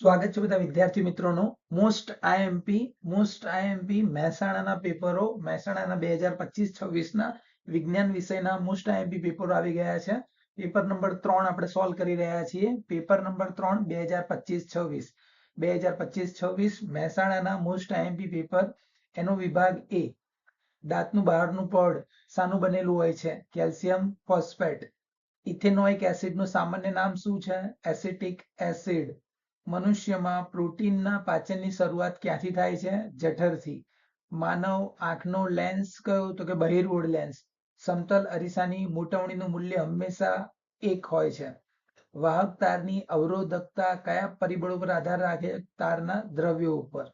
સ્વાગત છે બધા વિદ્યાર્થી મિત્રોનું. મોસ્ટ આઈએમપી મોસ્ટ આઈએમપી મહેસાણાના પેપરો, મહેસાણાના બે હજાર પચીસ, છવ્વીસના વિજ્ઞાન વિષયના મોસ્ટ આઈએમપી પેપરો આવી ગયા છે. પેપર નંબર ત્રણ આપણે સોલ્વ કરી રહ્યા છીએ. પેપર નંબર ત્રણ, બે હજાર પચીસ, છવ્વીસ. બે હજાર પચીસ, છવ્વીસ, મહેસાણાના મોસ્ટ આઈએમપી પેપર. એનો વિભાગ એ, દાંતનું બહારનું પડ શાનું બનેલું હોય છે. Calcium phosphate. ઇથેનોઇક એસિડનું સામાન્ય નામ શું છે? Acetic acid. મનુષ્યમાં પ્રોટીનના પાચનની શરૂઆત ક્યાંથી થાય છે? જઠરથી. માનવ આંખનો લેન્સ કયો? તો કે બહિર્ગોળ લેન્સ સમતલ અરીસાની મોટવણીનું મૂલ્ય હંમેશા એક હોય છે. વાહક તારની અવરોધકતા કયા પરિબળો પર આધાર રાખે? તારના દ્રવ્યો ઉપર.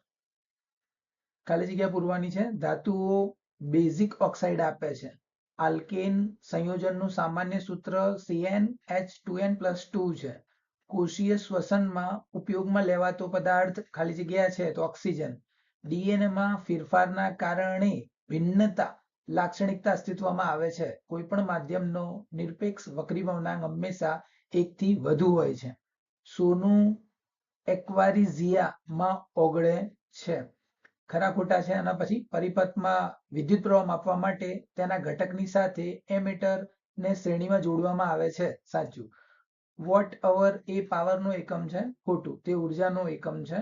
ખાલી જગ્યા પૂરવાની છે. ધાતુઓ બેઝિક ઓક્સાઇડ આપે છે. આલ્કેન સંયોજનનું સામાન્ય સૂત્ર C N H two N plus two છે. કોષીય શ્વસનમાં ઉપયોગમાં લેવાતો પદાર્થ ખાલી જગ્યા છે તો ઓક્સિજન. ડીએનએમાં ફેરફારના કારણે ભિન્નતા લાક્ષણિકતા અસ્તિત્વમાં આવે છે. કોઈ પણ માધ્યમનો નિરપેક્ષ વક્રી ભવનાંક હંમેશા એકથી વધુ હોય છે. સોનું એક્વારિઝિયામાં ઓગળે છે. ખરા ખોટા છે અને પછી પરિપથમાં વિદ્યુત પ્રવાહ માપવા માટે તેના ઘટકની સાથે એમીટર ને શ્રેણીમાં જોડવામાં આવે છે. સાચું. વોટ અવર એ પાવરનો એકમ છે, ખોટું. તે ઉર્જાનો એકમ છે.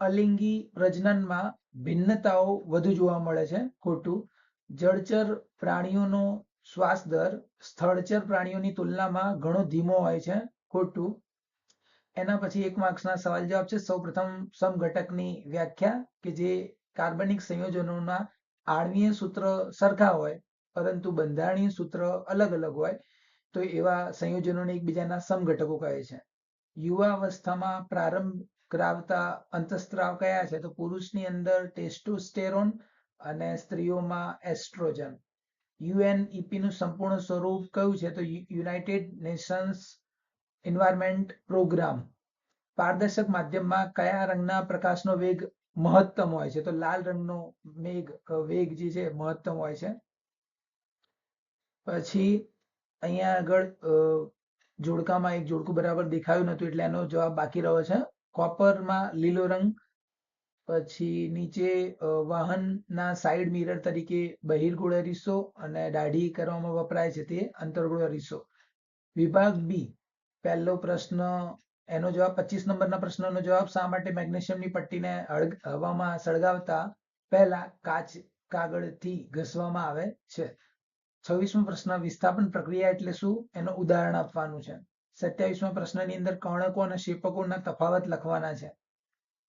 અલિંગી પ્રજનનમાં ભિન્નતાઓ વધુ જોવા મળે છે, ખોટું. જળચર પ્રાણીઓનો શ્વાસ દર સ્થળચર પ્રાણીઓની તુલનામાં ઘણો ધીમો હોય છે, ખોટું. એના પછી એક માર્ક્સના સવાલ જવાબ છે સૌ પ્રથમ સમઘટકની વ્યાખ્યા કે જે કાર્બનિક સંયોજનોના આણવીય સૂત્ર સરખા હોય, પરંતુ બંધારણીય સૂત્ર અલગ અલગ હોય. તો એવા સંયોજનોને એકબીજાના સમઘટકો કહે છે. યુવાવસ્થામાં પ્રારંભ કરાવતા અંતસ્ત્રાવ કયા છે? તો પુરુષની અંદર ટેસ્ટોસ્ટેરોન અને સ્ત્રીઓમાં એસ્ટ્રોજન. યુએનઈપી નું સંપૂર્ણ સ્વરૂપ કયું છે? તો યુનાઇટેડ નેશન્સ એન્વાયરમેન્ટ પ્રોગ્રામ. પારદર્શક માધ્યમમાં કયા રંગના પ્રકાશનો વેગ મહત્તમ હોય છે? તો લાલ રંગનો મેઘ, વેગ જે છે મહત્તમ હોય છે. પછી અહીંયા આગળ જોડકામાં એક જોડકું બરાબર દેખાયું નતું એટલે એનો જવાબ બાકી રહ્યો છે. કોપરમાં લીલો રંગ, પછી નીચે વાહનના સાઈડ મિરર તરીકે બહિર્ગોળ અરીસો અને દાઢી કરવામાં વપરાય છે તે અંતર્ગોળ અરીસો. વિભાગ બી પહેલો પ્રશ્ન, એનો જવાબ પચીસ નંબરના પ્રશ્નનો જવાબ શા માટે મેગ્નેશિયમની પટ્ટીને હવામાં સળગાવતા પહેલા કાચ કાગળથી ઘસવામાં આવે છે? છવ્વીસમો પ્રશ્ન, વિસ્થાપન પ્રક્રિયા એટલે શું? એનું ઉદાહરણ આપવાનું છે. સત્યાવીસમા પ્રશ્નની અંદર કર્ણકો અને શેપકોના તફાવત લખવાના છે.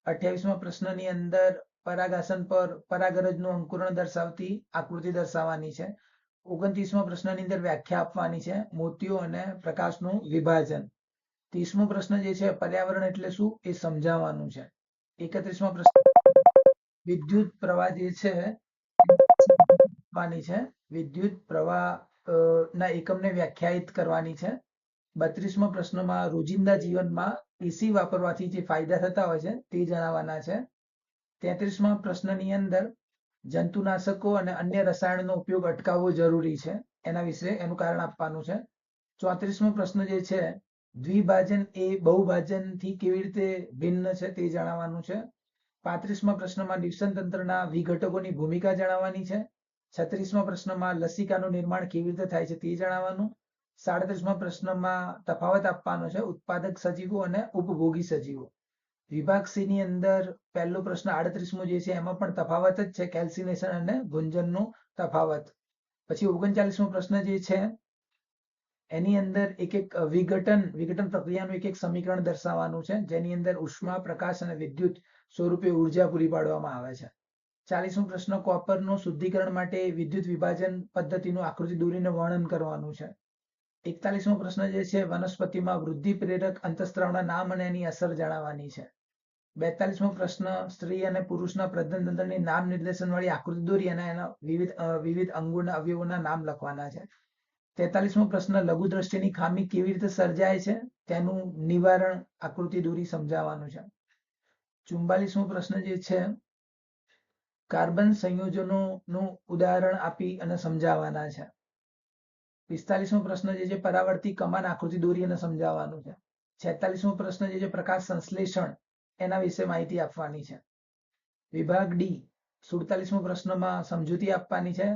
અઠ્યાવીસમા પ્રશ્નની અંદર પરાગાસન પર પરાગરજનું અંકુરણ દર્શાવતી આકૃતિ દર્શાવવાની છે. ઓગણત્રીસમા પ્રશ્નની અંદર વ્યાખ્યા આપવાની છે. મોતીઓ અને પ્રકાશનું વિભાજન. ત્રીસમો પ્રશ્ન જે છે, પર્યાવરણ એટલે શું? એ સમજાવવાનું છે. એકત્રીસમો પ્રશ્ન, વિદ્યુત પ્રવાહ જે છે છે. વિદ્યુત પ્રવાહ ના એકમને વ્યાખ્યાયિત કરવાની છે. બત્રીસમો પ્રશ્નમાં રોજિંદા જીવનમાં એસી વાપરવાથી જે ફાયદા થતા હોય છે તે જણાવવાના છે. તેત્રીસમા પ્રશ્નની અંદર જંતુનાશકો અને અન્ય રસાયણનો ઉપયોગ અટકાવવો જરૂરી છે. એના વિશે એનું કારણ આપવાનું છે. ચોત્રીસમો પ્રશ્ન જે છે, દ્વિભાજન એ બહુભાજનથી કેવી રીતે ભિન્ન છે તે જણાવવાનું છે. પાંત્રીસમા પ્રશ્નમાં નિવસન તંત્રના વિઘટકોની ભૂમિકા જણાવવાની છે. છત્રીસમા પ્રશ્નમાં લસિકાનું નિર્માણ કેવી રીતે થાય છે તે જણાવવાનું. સાડત્રીસમા પ્રશ્નમાં તફાવત આપવાનો છે ઉત્પાદક સજીવો અને ઉપભોગી સજીવો. વિભાગ સી ની અંદર પહેલો પ્રશ્ન આડત્રીસમો જે છે એમાં પણ તફાવત જ છે કેલ્સિનેશન અને ગુંજનનું તફાવત. પછી ઓગણચાલીસમો પ્રશ્ન જે છે એની અંદર એક એક વિઘટન વિઘટન પ્રક્રિયાનું એક એક સમીકરણ દર્શાવવાનું છે. જેની અંદર ઉષ્મા, પ્રકાશ અને વિદ્યુત સ્વરૂપે ઊર્જા પૂરી પાડવામાં આવે છે. ચાલીસમો પ્રશ્ન, કોપરનું શુદ્ધિકરણ માટે વિદ્યુત વિભાજન પદ્ધતિનું આકૃતિ દોરીને વર્ણન કરવાનું છે. એકતાલીસમો પ્રશ્ન જે છે, વનસ્પતિમાં વૃદ્ધિ પ્રેરક અંતસ્ત્રાવના નામ અને એની અસર જણાવવાની છે. બેતાલીસમો પ્રશ્ન, સ્ત્રી અને પુરુષના પ્રજનન તંત્રની નામ નિર્દેશન વાળી આકૃતિ દોરી અને એના વિવિધ વિવિધ અંગોના અવયવોના નામ લખવાના છે. તેતાલીસમો પ્રશ્ન લઘુ દ્રષ્ટિની ખામી કેવી રીતે સર્જાય છે? તેનું નિવારણ આકૃતિ દોરી સમજાવવાનું છે. ચુમ્બાલીસમો પ્રશ્ન જે છે કાર્બન સંયોજનોનું ઉદાહરણ આપી અને સમજાવવાના છે. પિસ્તાલીસમો પ્રશ્ન જે છે પરાવર્તી કમાન આકૃતિ દોરી અને સમજાવવાનું છે. છેતાલીસમો પ્રશ્ન જે છે, પ્રકાશ સંશ્લેષણ, એના વિશે માહિતી આપવાની છે. વિભાગ ડી સુડતાલીસમો પ્રશ્નમાં સમજૂતી આપવાની છે.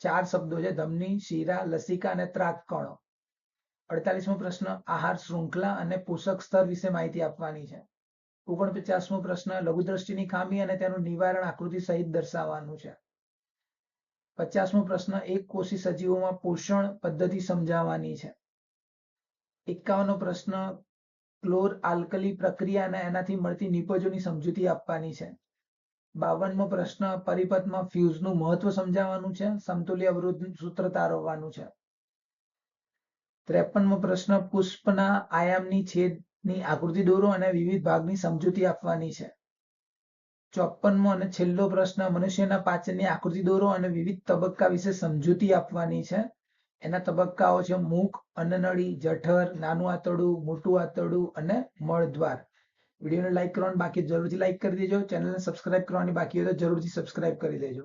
ચાર શબ્દો છે, ધમની, શીરા, લસિકા અને ત્રાકકણો અડતાલીસમો પ્રશ્ન, આહાર, શૃંખલા અને પોષક સ્તર વિશે માહિતી આપવાની છે. ઓગણપચાસમો પ્રશ્ન, લઘુદ્રષ્ટિની ખામી અને તેનું નિવારણ આકૃતિ સહિત દર્શાવવાનું છે. પચાસમો પ્રશ્ન, એક કોષી સજીવોમાં પોષણ પદ્ધતિ સમજાવવાની છે. એકાવનનો પ્રશ્ન, ક્લોર આલ્કલી પ્રક્રિયા અને એનાથી મળતી નિપજોની સમજૂતી આપવાની છે. બાવનમો પ્રશ્ન, પરિપથમાં ફ્યુઝનું મહત્વ સમજાવવાનું છે, સમતુલ્ય અવરોધ સૂત્ર તારવવાનું છે. ત્રેપનમો પ્રશ્ન, પુષ્પના આયામની છેદની આકૃતિ દોરો અને વિવિધ ભાગની સમજૂતી આપવાની છે. ચોપનમો અને છેલ્લો પ્રશ્ન, મનુષ્યના પાચનની આકૃતિ દોરો અને વિવિધ તબક્કા વિશે સમજૂતી આપવાની છે. એના તબક્કાઓ છે મુખ અન્નનળી, જઠર, નાનું આંતરડું, મોટું આંતરડું અને મળદ્વાર. વિડીયોને લાઈક કરવાનું બાકી જરૂરથી લાઈક કરી દેજો. ચેનલને સબસ્ક્રાઇબ કરવાની બાકી હોય તો જરૂરથી સબસ્ક્રાઇબ કરી દેજો.